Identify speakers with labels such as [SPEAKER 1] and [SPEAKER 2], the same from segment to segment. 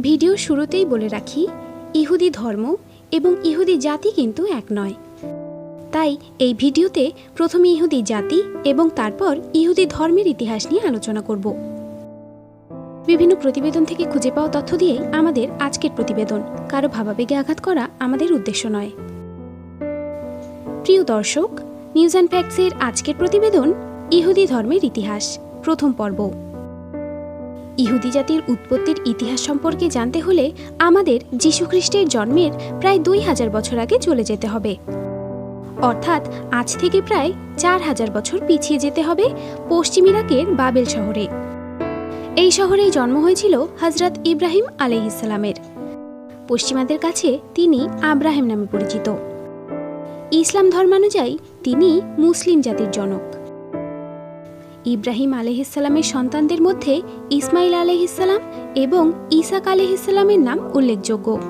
[SPEAKER 1] Video শুরুতেই বলে রাখি, ইহুদি ধর্ম এবং ইহুদি জাতি কিন্তু এক নয়। তাই এই ভিডিওতে প্রথমে ইহুদি জাতি এবং তারপর ইহুদি ধর্মের ইতিহাস নিয়ে আলোচনা করব। বিভিন্ন প্রতিবেদন থেকে খুঁজে পাওয়া তথ্য দিয়ে আমাদের আজকের প্রতিবেদন। কারও ভাবাবেগে আঘাত করা আমাদের উদ্দেশ্য নয়। প্রিয় দর্শক, নিউজ অ্যান্ড ফ্যাক্টসের আজকের প্রতিবেদন ইহুদি ধর্মের ইতিহাস। প্রথম পর্ব। ইহুদি জাতির উৎপত্তির ইতিহাস সম্পর্কে জানতে হলে আমাদের যীশুখ্রিস্টের জন্মের প্রায় দুই হাজার বছর আগে চলে যেতে হবে। অর্থাৎ আজ থেকে প্রায় চার হাজার বছর পিছিয়ে যেতে হবে পশ্চিম ইরাকের বাবেল শহরে। এই শহরেই জন্ম হয়েছিল হজরত ইব্রাহিম আলহিসাল্লামের পশ্চিমাদের কাছে তিনি আব্রাহিম নামে পরিচিত। ইসলাম ধর্মানুযায়ী তিনি মুসলিম জাতির জনক। ইব্রাহিম আলহিসাল্লামের সন্তানদের মধ্যে ইসমাইল আলহিসাল্লাম এবং ইসাক আলহিসাল্লামের নাম উল্লেখযোগ্য।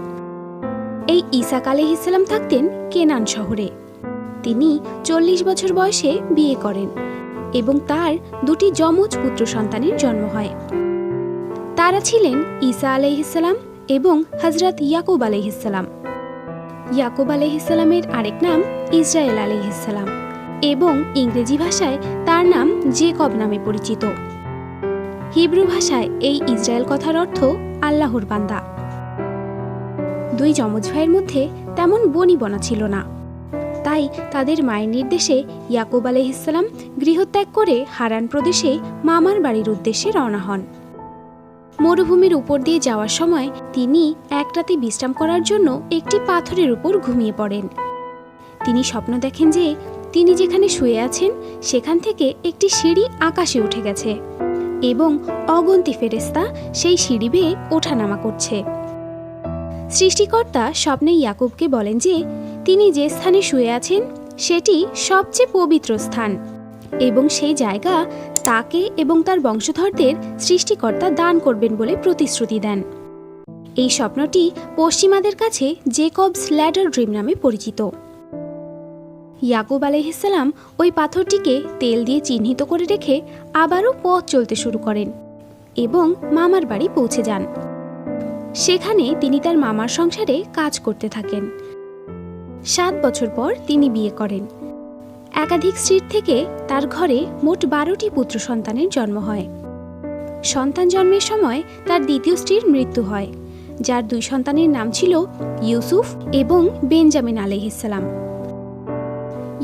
[SPEAKER 1] এই ইসাক আলহিসাল্লাম থাকতেন কেনান শহরে। তিনি চল্লিশ বছর বয়সে বিয়ে করেন এবং তার দুটি যমজ পুত্র সন্তানের জন্ম হয়। তারা ছিলেন ঈসা আলহিসাল্লাম এবং হজরত ইয়াকুব আলহিসাল্লাম ইয়াকুব আলহিসাল্লামের আরেক নাম ইসরায়েল আলহিসাল্লাম এবং ইংরেজি ভাষায় তার নাম জেকব নামে পরিচিত। হিব্রু ভাষায় এই ইসরায়েল কথার অর্থ আল্লাহর বান্দা। দুই যমজ ভাইয়ের মধ্যে তেমন বনিবনা ছিল না। তাই তাদের মায়ের নির্দেশে ইয়াকুব আলহিসাল্লাম গৃহত্যাগ করে হারান প্রদেশে মামার বাড়ির উদ্দেশ্যে রওনা হন। মরুভূমির উপর দিয়ে যাওয়ার সময় তিনি এক রাতে বিশ্রাম করার জন্য একটি পাথরের উপর ঘুমিয়ে পড়েন। তিনি স্বপ্ন দেখেন যে তিনি যেখানে শুয়ে আছেন, সেখান থেকে একটি সিঁড়ি আকাশে উঠে গেছে এবং অগন্তি ফেরেস্তা সেই সিঁড়ি বেয়ে ওঠানামা করছে। সৃষ্টিকর্তা স্বপ্নে ইয়াকুবকে বলেন যে, তিনি যে স্থানে শুয়ে আছেন, সেটি সবচেয়ে পবিত্র স্থান এবং সেই জায়গা তাকে এবং তার বংশধরদের সৃষ্টিকর্তা দান করবেন বলে প্রতিশ্রুতি দেন। এই স্বপ্নটি পশ্চিমাদের কাছে জেকবস ল্যাডার ড্রিম নামে পরিচিত। ইয়াকুব আলহিসাল্লাম ওই পাথরটিকে তেল দিয়ে চিহ্নিত করে রেখে আবারও পথ চলতে শুরু করেন এবং মামার বাড়ি পৌঁছে যান। সেখানে তিনি তার মামার সংসারে কাজ করতে থাকেন। সাত বছর পর তিনি বিয়ে করেন। একাধিক স্ত্রীর থেকে তার ঘরে মোট বারোটি পুত্র সন্তানের জন্ম হয়। সন্তান জন্মের সময় তার দ্বিতীয় স্ত্রীর মৃত্যু হয়, যার দুই সন্তানের নাম ছিল ইউসুফ এবং বেঞ্জামিন আলহিসাল্লাম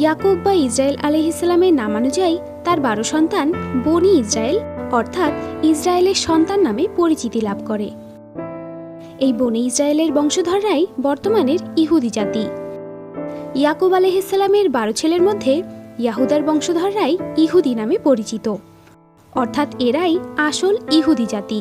[SPEAKER 1] ইয়াকুব বা ইসরায়েল আলহিসাল্লামের নামানুযায়ী তার বারো সন্তান বনি ইসরায়েল, অর্থাৎ ইসরায়েলের সন্তান নামে পরিচিতি লাভ করে। এই বনি ইসরায়েলের বংশধররাই বর্তমানের ইহুদি জাতি। ইয়াকুব আলহিসাল্লামের বারো ছেলের মধ্যে ইয়াহুদার বংশধররাই ইহুদি নামে পরিচিত। অর্থাৎ এরাই আসল ইহুদি জাতি।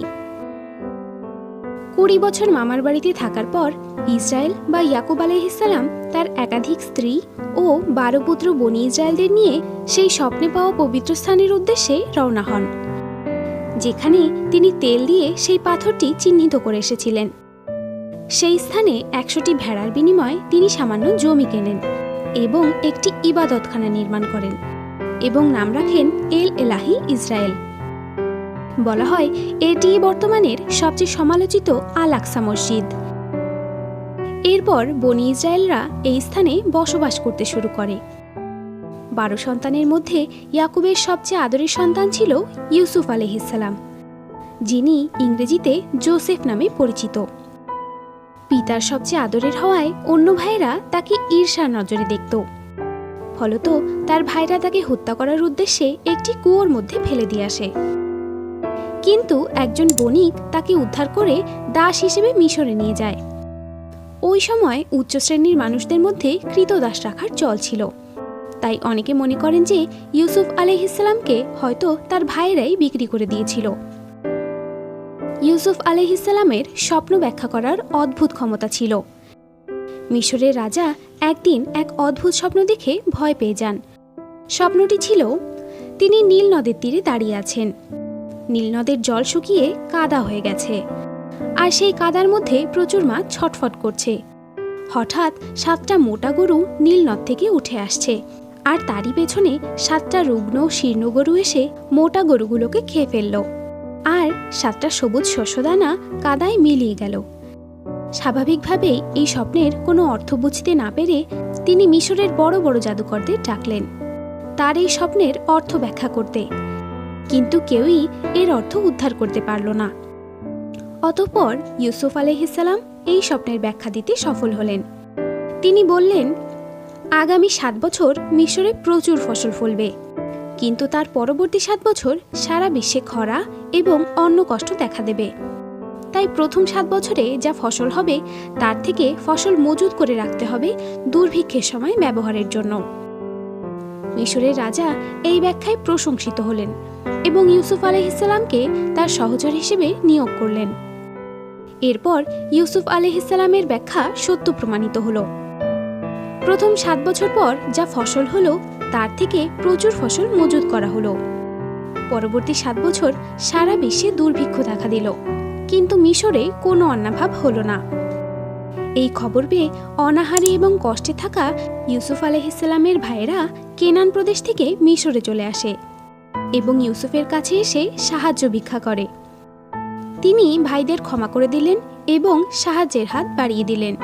[SPEAKER 1] কুড়ি বছর মামার বাড়িতে থাকার পর ইসরায়েল বা ইয়াকুব আলহিসাল্লাম তার একাধিক স্ত্রী ও বারো পুত্র বনি ইসরায়েলদের নিয়ে সেই স্বপ্নে পাওয়া পবিত্র স্থানের উদ্দেশ্যে রওনা হন, যেখানে তিনি তেল দিয়ে সেই পাথরটি চিহ্নিত করে এসেছিলেন। সেই স্থানে একশোটি ভেড়ার বিনিময়ে তিনি সামান্য জমি কেনেন এবং একটি ইবাদতখানা নির্মাণ করেন এবং নাম রাখেন এল এলাহি ইসরায়েল। বলা হয়, এটি বর্তমানের সবচেয়ে সমালোচিত আল আকসা মসজিদ। এরপর বনি ইসরায়েলরা এই স্থানে বসবাস করতে শুরু করে। বারো সন্তানের মধ্যে ইয়াকুবের সবচেয়ে আদরের সন্তান ছিল ইউসুফ আলহিসাল্লাম যিনি ইংরেজিতে জোসেফ নামে পরিচিত। পিতার সবচেয়ে আদরের হওয়ায় অন্য ভাইয়েরা তাকে ঈর্ষার নজরে দেখত। ফলত তার ভাইরা তাকে হত্যা করার উদ্দেশ্যে একটি কুয়োর মধ্যে ফেলে দিয়ে আসে। কিন্তু একজন বণিক তাকে উদ্ধার করে দাস হিসেবে মিশরে নিয়ে যায়। ওই সময় উচ্চ শ্রেণির মানুষদের মধ্যে কৃতদাস রাখার চল ছিল। তাই অনেকে মনে করেন যে ইউসুফ আলহিসাল্লামকে হয়তো তার ভাইয়েরাই বিক্রি করে দিয়েছিল। ইউসুফ আলহিসাল্লামের স্বপ্ন ব্যাখ্যা করার অদ্ভুত ক্ষমতা ছিল। মিশরের রাজা একদিন এক অদ্ভুত স্বপ্ন দেখে ভয় পেয়ে যান। স্বপ্নটি ছিল, তিনি নীল নদের তীরে দাঁড়িয়ে আছেন। নীল নদের জল শুকিয়ে কাদা হয়ে গেছে। আর সেই কাদার মধ্যে প্রচুর মাছ ছটফট করছে। হঠাৎ সাতটা মোটা গরু নীলনদ থেকে উঠে আসছে। আর তারই পেছনে সাতটা রুগ্ন শীর্ণ গরু এসে মোটা গরুগুলোকে খেয়ে ফেলল। আর সাতটা সবুজ শস্যদানা কাদায় মিলিয়ে গেল। স্বাভাবিকভাবেই এই স্বপ্নের কোনো অর্থ বুঝতে না পেরে তিনি মিশরের বড় বড় জাদুকরদের ডাকলেন। তার এই স্বপ্নের অর্থ ব্যাখ্যা করতে কিন্তু কেউই এর অর্থ উদ্ধার করতে পারল না। অতঃপর ইউসুফ আলহিসাল্লাম এই স্বপ্নের ব্যাখ্যা দিতে সফল হলেন। তিনি বললেন, আগামী সাত বছর মিশরে প্রচুর ফসল ফলবে। কিন্তু তার পরবর্তী সাত বছর সারা বিশ্বে খরা এবং অন্য কষ্ট দেখা দেবে। তাই প্রথম সাত বছরে যা ফসল হবে, তার থেকে ফসল মজুদ করে রাখতে হবে দুর্ভিক্ষের সময় ব্যবহারের জন্য। মিশরের রাজা এই ব্যাখ্যায় প্রশংসিত হলেন এবং ইউসুফ আলহিসাল্লামকে তার সহচর হিসেবে নিয়োগ করলেন। এরপর ইউসুফ আলহিসাল্লামের ব্যাখ্যা সত্য প্রমাণিত হলো। প্রথম সাত বছর পর যা ফসল হলো, তার থেকে প্রচুর ফসল মজুদ করা হলো। পরবর্তী সাত বছর সারা বিশ্বে দুর্ভিক্ষ দেখা দিল, কিন্তু মিশরে কোনো অন্নাভাব হলো না। এই খবর পেয়ে অনাহারে এবং কষ্টে থাকা ইউসুফ আলহিসাল্লামের ভাইয়েরা কেনান প্রদেশ থেকে মিশরে চলে আসে এবং ইউসুফের কাছে এসে সাহায্য ভিক্ষা করে। তিনি ভাইদের ক্ষমা করে দিলেন এবং সাহায্যের হাত বাড়িয়ে দিলেন।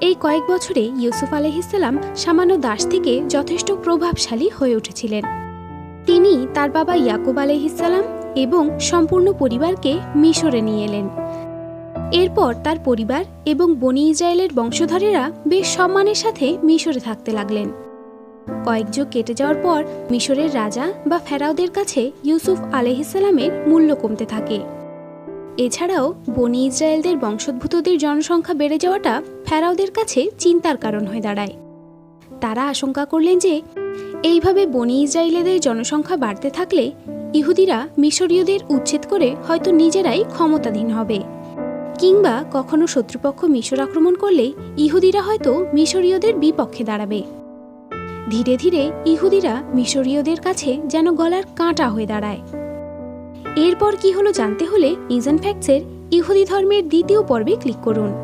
[SPEAKER 1] এই কয়েক বছরে ইউসুফ আলহিসাল্লাম সামান্য দাস থেকে যথেষ্ট প্রভাবশালী হয়ে উঠেছিলেন। তিনি তার বাবা ইয়াকুব আলহিসাল্লাম এবং সম্পূর্ণ পরিবারকে মিশরে নিয়ে এলেন। এরপর তার পরিবার এবং বনি ইসরায়েলের বংশধরেরা বেশ সম্মানের সাথে মিশরে থাকতে লাগলেন। কয়েক যুগ কেটে যাওয়ার পর মিশরের রাজা বা ফেরাওদের কাছে ইউসুফ আলহিসাল্লামের মূল্য কমতে থাকে। এছাড়াও বনি ইসরায়েলদের বংশোদ্ভূতদের জনসংখ্যা বেড়ে যাওয়াটা ফেরাওদের কাছে চিন্তার কারণ হয়ে দাঁড়ায়। তারা আশঙ্কা করলেন যে, এইভাবে বনি ইসরায়েলেদের জনসংখ্যা বাড়তে থাকলে ইহুদিরা মিশরীয়দের উচ্ছেদ করে হয়তো নিজেরাই ক্ষমতাধীন হবে। কিংবা কখনো শত্রুপক্ষ মিশর আক্রমণ করলে ইহুদিরা হয়তো মিশরীয়দের বিপক্ষে দাঁড়াবে। ধীরে ধীরে ইহুদিরা মিশরীয়দের কাছে যেন গলার কাঁটা হয়ে দাঁড়ায়। এরপর কি হলো জানতে হলে ইজেন ফ্যাক্টসের ইহুদি ধর্মের দ্বিতীয় পর্বে ক্লিক করুন।